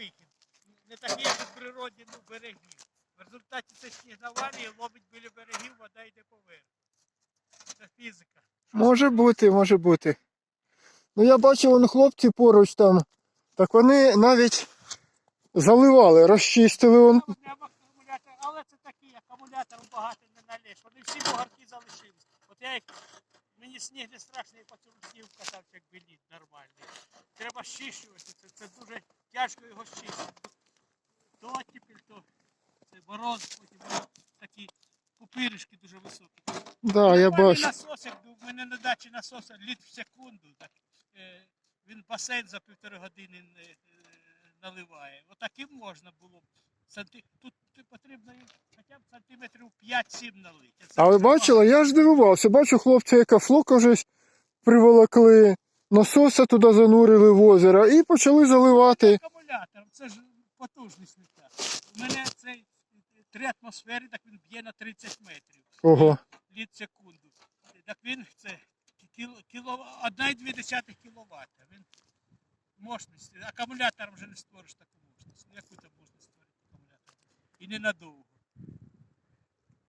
вихід. Не такий, як у природі, ну, берегів. В результаті це снігнавання ловить біля берегів, вода йде поверх. Це фізика. Може бути, може бути. Ну я бачив, вон хлопці поруч там. Так вони навіть заливали, розчистили. Вон. Але це такий акумулятор багато не наліз. Вони всі бугарки залишились. От я їх, мені сніг не страшний, я по цьому снігу катався, як біліт нормальний. Треба щищувати, це, це дуже тяжко його щистити. То оттепель, то це мороз, потім такі пупиришки дуже високі. Да, я бачу. насосик був, в мене на дачі насос літ в секунду. Так, е, він басейн за півтори години е, е, наливає. Отаким можна було б. Санти... Тут потрібно їм хоча б сантиметрів 5-7 налити. А ви бачили, я ж дивувався. Бачу хлопця, яка флока вже приволокли, насоса туди занурили в озеро і почали заливати. Акумулятор, це ж потужність не та. У мене цей три атмосфери, так він б'є на 30 метрів. Ого. літ в секунду. Так він це кіло, кіло, 1,2 кВт. Він мощність. Акумулятором вже не створиш таку мощність. Яку там можна створити акумулятор? І ненадовго.